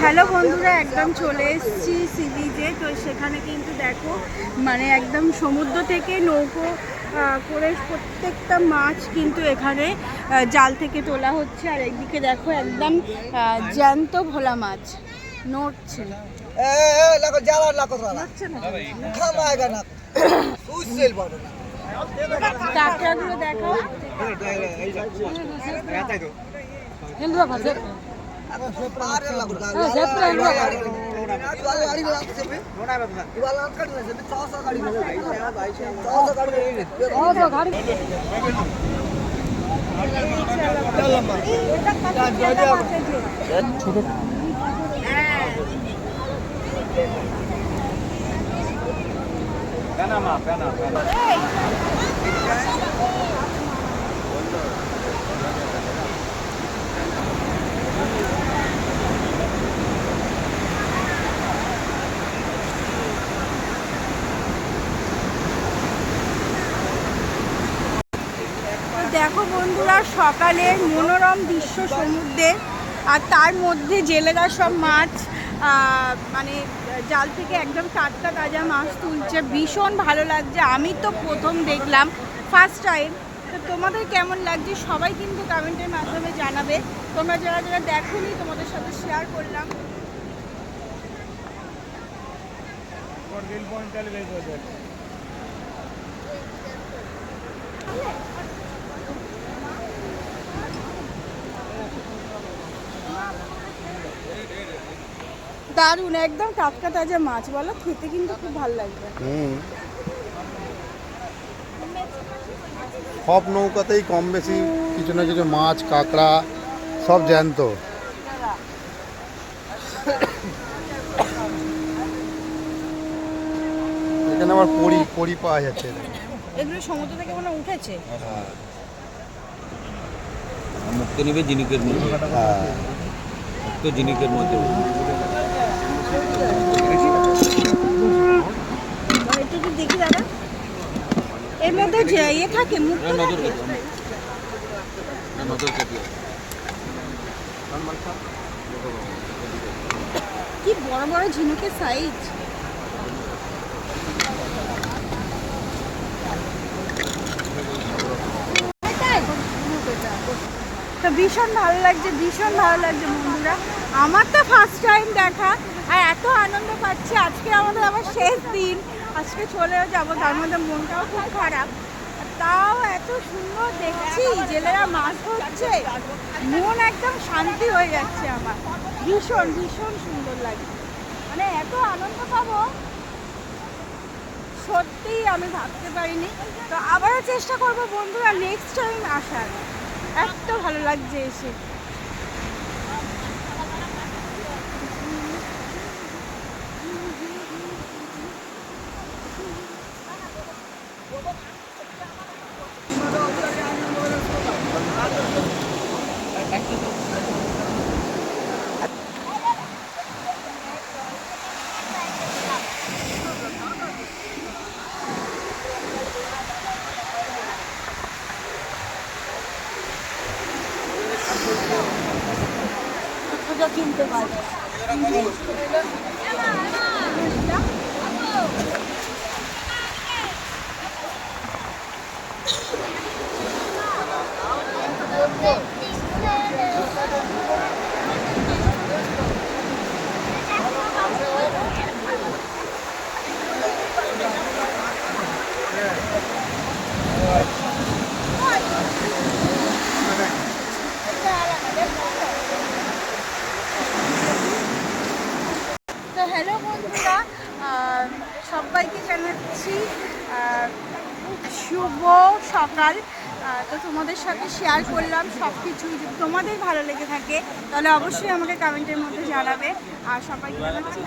Hello বন্ধুরা একদম চলে এসেছি সিবিজে তো সেখানে কিন্তু দেখো মানে একদম সমুদ্র থেকে নৌকো করে প্রত্যেকটা মাছ কিন্তু এখানে জাল থেকে তোলা হচ্ছে আর একদিকে দেখো একদম জ্যান্ত ভোলা মাছ নড়ছে কাঁকড়াগুলো দেখো ছোট Panama, Panama, Panama. Hey. দেখো বন্ধুরা সকালের মনোরম দৃশ্য সমুদ্রে আর তার মধ্যে জেলেরা সব মাছ মানে জাল থেকে একদম টাটকা তাজা মাছ তুলছে। ভীষণ ভালো লাগছে। আমি তো প্রথম দেখলাম ফার্স্ট টাইম তো তোমাদের কেমন লাগছে? সবাই কিন্তু কমেন্টের মাধ্যমে জানাবে। তোমরা যারা যারা দেখোনি, তোমাদের সাথে শেয়ার করলাম। দারুণ একদম টাটকা তাজা মাছ বলো খেতে কিন্তু খুব ভালো লাগবে। হুম। সব নৌকাতেই কম বেশি কিছু না কিছু মাছ কাঁকড়া সব জ্যান্ত। এখানে আবার পরি পরি পাওয়া যাচ্ছে এগুলো সমুদ্র থেকে মনে উঠেছে। মুক্ত নেবে জিনিকের মধ্যে। হ্যাঁ। মুক্ত জিনিকের মধ্যে। এর যে ইয়ে থাকে কি বড় বড় ঝিনুকের সাইজ তো ভীষণ ভালো লাগছে ভীষণ ভালো লাগছে বন্ধুরা। আমার তো ফার্স্ট টাইম দেখা আর এত আনন্দ পাচ্ছি। আজকে আমাদের আবার শেষ দিন। আজকে চলেও যাব। তার মধ্যে মনটাও খুব খারাপ। তাও এত সুন্দর দেখছি, জেলেরা মাছ ধরছে। মন একদম শান্তি হয়ে যাচ্ছে আমার। ভীষণ ভীষণ সুন্দর লাগছে মানে এত আনন্দ পাবো, সত্যিই আমি ভাবতে পারিনি। তো আবারও চেষ্টা করব বন্ধুরা নেক্সট টাইম আসার। এত ভালো লাগছে এসে। কিনতে পারবে তো হ্যালো বন্ধুরা সবাইকে জানাচ্ছি শুভ সকাল। তো তোমাদের সাথে শেয়ার করলাম সব কিছু যদি তোমাদের ভালো লেগে থাকে, তাহলে অবশ্যই আমাকে কমেন্টের মধ্যে জানাবে। আর সবাইকে জানাচ্ছি